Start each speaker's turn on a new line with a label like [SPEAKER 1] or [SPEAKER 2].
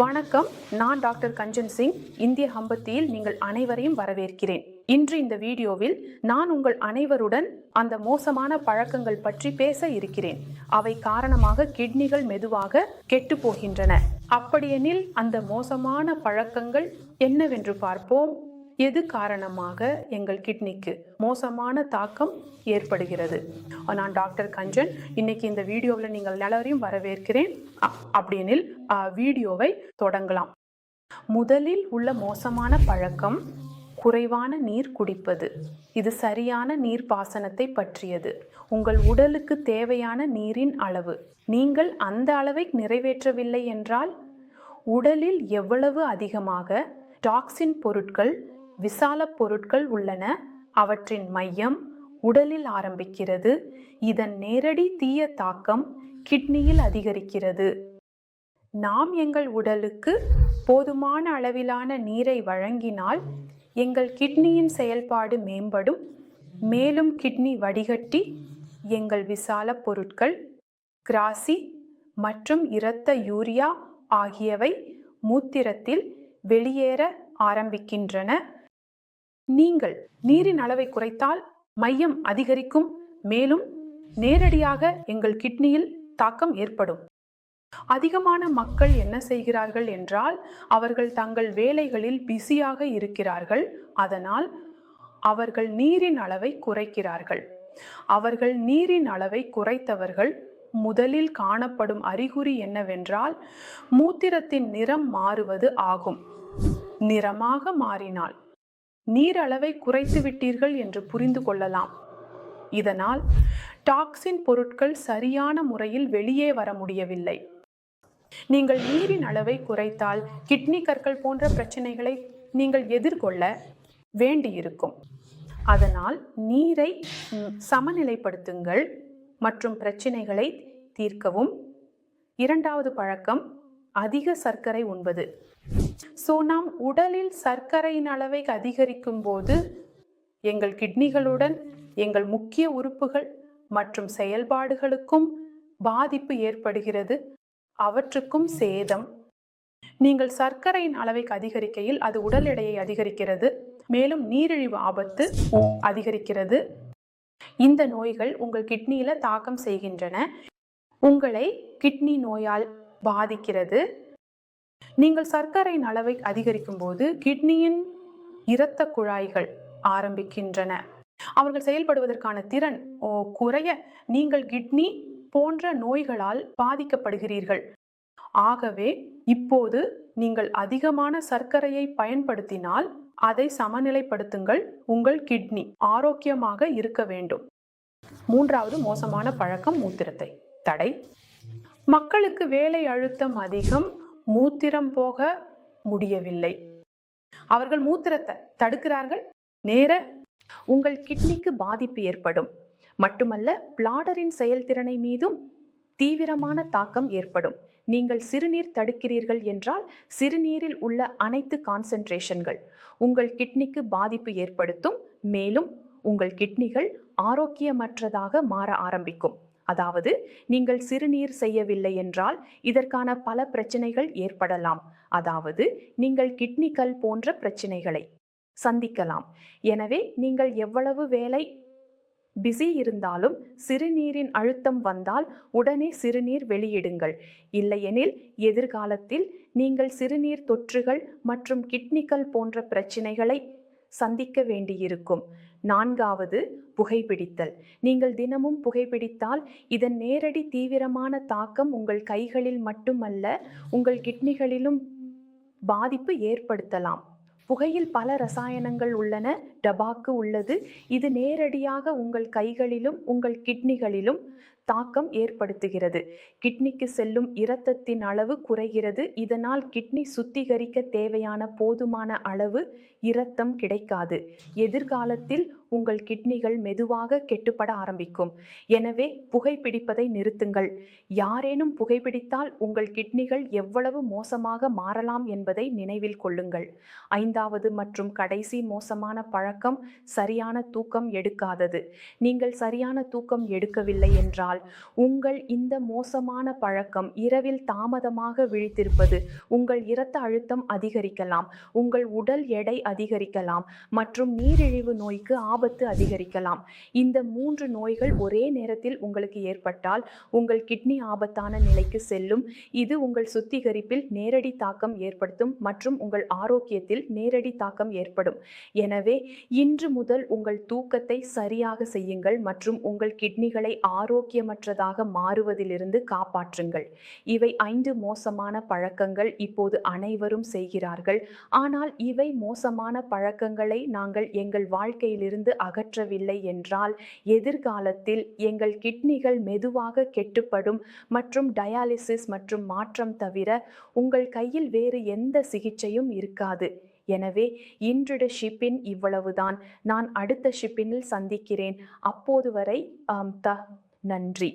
[SPEAKER 1] வணக்கம். நான் டாக்டர் கஞ்சன் சிங். இந்திய ஹம்பத்தியில் நீங்கள் அனைவரையும் வரவேற்கிறேன். இன்று இந்த வீடியோவில் நான் உங்கள் அனைவருடன் அந்த மோசமான பழக்கங்கள் பற்றி பேச இருக்கிறேன். அவை காரணமாக கிட்னிகள் மெதுவாக கெட்டு போகின்றன. அப்படியெனில் அந்த மோசமான பழக்கங்கள் என்னவென்று பார்ப்போம். எது காரணமாக எங்கள் கிட்னிக்கு மோசமான தாக்கம் ஏற்படுகிறது? நான் டாக்டர் கஞ்சன் இன்னைக்கு இந்த வீடியோவில் நீங்கள் எல்லாரையும் வரவேற்கிறேன். அப்படின்னில் வீடியோவை தொடங்கலாம். முதலில் உள்ள மோசமான பழக்கம் குறைவான நீர் குடிப்பது. இது சரியான நீர் பாசனத்தை பற்றியது. உங்கள் உடலுக்கு தேவையான நீரின் அளவு. நீங்கள் அந்த அளவை நிறைவேற்றவில்லை என்றால் உடலில் எவ்வளவு அதிகமாக டாக்ஸின் பொருட்கள் விசால பொருட்கள் உள்ளன. அவற்றின் மையம் உடலில் ஆரம்பிக்கிறது. இதன் நேரடி தீய தாக்கம் கிட்னியில் அதிகரிக்கிறது. நாம் எங்கள் உடலுக்கு போதுமான அளவிலான நீரை வழங்கினால் எங்கள் கிட்னியின் செயல்பாடு மேம்படும். மேலும் கிட்னி வடிகட்டி எங்கள் விசால பொருட்கள் கிராசி மற்றும் இரத்த யூரியா ஆகியவை மூத்திரத்தில் வெளியேற ஆரம்பிக்கின்றன. நீங்கள் நீரின் அளவை குறைத்தால் மையம் அதிகரிக்கும் மேலும் நேரடியாக எங்கள் கிட்னியில் தாக்கம் ஏற்படும். அதிகமான மக்கள் என்ன செய்கிறார்கள் என்றால் அவர்கள் தங்கள் வேலைகளில் பிஸியாக இருக்கிறார்கள் அதனால் அவர்கள் நீரின் அளவை குறைக்கிறார்கள். அவர்கள் நீரின் அளவை குறைத்தவர்கள் முதலில் காணப்படும் அறிகுறி என்னவென்றால் மூத்திரத்தின் நிறம் மாறுவது ஆகும். நிறமாக மாறினால். நீர் அளவை குறைத்து விட்டீர்கள் என்று புரிந்து கொள்ளலாம். இதனால் டாக்ஸின் பொருட்கள் சரியான முறையில் வெளியே வர முடியவில்லை. நீங்கள் நீரின் அளவை குறைத்தால் கிட்னி கற்கள் போன்ற பிரச்சனைகளை நீங்கள் எதிர்கொள்ள வேண்டியிருக்கும். அதனால் நீரை சமநிலைப்படுத்துங்கள் மற்றும் பிரச்சனைகளை தீர்க்கவும். இரண்டாவது பழக்கம் அதிக சர்க்கரை உண்பது. ஸோ நாம் உடலில் சர்க்கரையின் அளவை அதிகரிக்கும் போது எங்கள் கிட்னிகளுடன் எங்கள் முக்கிய உறுப்புகள் மற்றும் செயல்பாடுகளுக்கும் பாதிப்பு ஏற்படுகிறது. அவற்றுக்கும் சேதம். நீங்கள் சர்க்கரையின் அளவை அதிகரிக்கையில் அது உடல் எடையை அதிகரிக்கிறது. மேலும் நீரிழிவு ஆபத்து அதிகரிக்கிறது. இந்த நோய்கள் உங்கள் கிட்னியில தாக்கம் செய்கின்றன. உங்களை கிட்னி நோயால் பாதிக்கிறது. நீங்கள் சர்க்கரையின் அளவை அதிகரிக்கும் போது கிட்னியின் இரத்த குழாய்கள் ஆரம்பிக்கின்றன. அவர்கள் செயல்படுவதற்கான திறன் ஓ, குறைய நீங்கள் கிட்னி போன்ற நோய்களால் பாதிக்கப்படுகிறீர்கள். ஆகவே இப்போது நீங்கள் அதிகமான சர்க்கரையை பயன்படுத்தினால் அதை சமநிலைப்படுத்துங்கள். உங்கள் கிட்னி ஆரோக்கியமாக இருக்க வேண்டும். மூன்றாவது மோசமான பழக்கம் மூத்திரத்தை. தடை. மக்களுக்கு வேலை அழுத்தம் அதிகம் மூத்திரம் போக முடியவில்லை. அவர்கள் மூத்திரத்தை தடுக்கிறார்கள். நேர உங்கள் கிட்னிக்கு பாதிப்பு ஏற்படும். மட்டுமல்ல பிளாடரின் செயல்திறனை மீதும் தீவிரமான தாக்கம் ஏற்படும். நீங்கள் சிறுநீர் தடுக்கிறீர்கள் என்றால் சிறுநீரில் உள்ள அனைத்து கான்சென்ட்ரேஷன்கள் உங்கள் கிட்னிக்கு பாதிப்பு ஏற்படுத்தும். மேலும் உங்கள் கிட்னிகள் ஆரோக்கியமற்றதாக மாற ஆரம்பிக்கும். அதாவது நீங்கள் சிறுநீர் செய்யவில்லை என்றால் இதற்கான பல பிரச்சனைகள் ஏற்படலாம். அதாவது நீங்கள் கிட்னிகள் போன்ற பிரச்சனைகளை சந்திக்கலாம். எனவே நீங்கள் எவ்வளவு வேலை பிஸி இருந்தாலும் சிறுநீரின் அழுத்தம் வந்தால் உடனே சிறுநீர் வெளியிடுங்கள். இல்லையெனில் எதிர்காலத்தில் நீங்கள் சிறுநீர் தொற்றுகள் மற்றும் கிட்னிகள் போன்ற பிரச்சனைகளை சந்திக்க வேண்டியிருக்கும். நான்காவது புகைப்பிடித்தல் நீங்கள் தினமும் புகைப்பிடித்தால் இதன் நேரடி தீவிரமான தாக்கம் உங்கள் கைகளில் மட்டுமல்ல உங்கள் கிட்னிகளிலும் பாதிப்பு ஏற்படுத்தலாம். புகையில் பல ரசாயனங்கள் உள்ளன டபாக்கு உள்ளது. இது நேரடியாக உங்கள் கைகளிலும் உங்கள் கிட்னிகளிலும் தாக்கம் ஏற்படுத்துகிறது. கிட்னிக்கு செல்லும் இரத்தத்தின் அளவு குறைகிறது. இதனால் கிட்னி சுத்திகரிக்க தேவையான போதுமான அளவு இரத்தம் கிடைக்காது. எதிர்காலத்தில் உங்கள் கிட்னிகள் மெதுவாக கெட்டுப்பட ஆரம்பிக்கும். எனவே புகைப்பிடிப்பதை நிறுத்துங்கள். யாரேனும் புகைப்பிடித்தால் உங்கள் கிட்னிகள் எவ்வளவு மோசமாக மாறலாம் என்பதை நினைவில் கொள்ளுங்கள். ஐந்தாவது மற்றும் கடைசி மோசமான பழக்கம் சரியான தூக்கம் எடுக்காதது. நீங்கள் சரியான தூக்கம் எடுக்கவில்லை என்றால் உங்கள் இந்த மோசமான பழக்கம் இரவில் தாமதமாக விழித்திருப்பது உங்கள் இரத்த அழுத்தம் அதிகரிக்கலாம் உங்கள் உடல் எடை அதிகரிக்கலாம் மற்றும் நீரிழிவு நோய்க்கு ஆபத்து அதிகரிக்கலாம். இந்த மூன்று நோய்கள் ஒரே நேரத்தில் உங்களுக்கு ஏற்பட்டால் உங்கள் கிட்னி ஆபத்தான நிலைக்கு செல்லும். இது உங்கள் சுத்திகரிப்பில் நேரடி தாக்கம் ஏற்படுத்தும் மற்றும் உங்கள் ஆரோக்கியத்தில் நேரடி தாக்கம் ஏற்படும். எனவே இன்று முதல் உங்கள் தூக்கத்தை சரியாக செய்யுங்கள் மற்றும் உங்கள் கிட்னிகளை ஆரோக்கிய ஆரோக்கியமற்றதாக மாறுவதிலிருந்து காப்பாற்றுங்கள். இவை ஐந்து மோசமான பழக்கங்கள் இப்போது அனைவரும் செய்கிறார்கள். ஆனால் இவை மோசமான பழக்கங்களை நாங்கள் எங்கள் வாழ்க்கையிலிருந்து அகற்றவில்லை என்றால் எதிர்காலத்தில் எங்கள் கிட்னிகள் மெதுவாக கெட்டுப்படும் மற்றும் டயாலிசிஸ் மற்றும் மாற்றம் தவிர உங்கள் கையில் வேறு எந்த சிகிச்சையும் இருக்காது. எனவே இன்றுட ஷிப்பின் இவ்வளவுதான். நான் அடுத்த ஷிப்பினில் சந்திக்கிறேன். அப்போது வரை த நன்றி.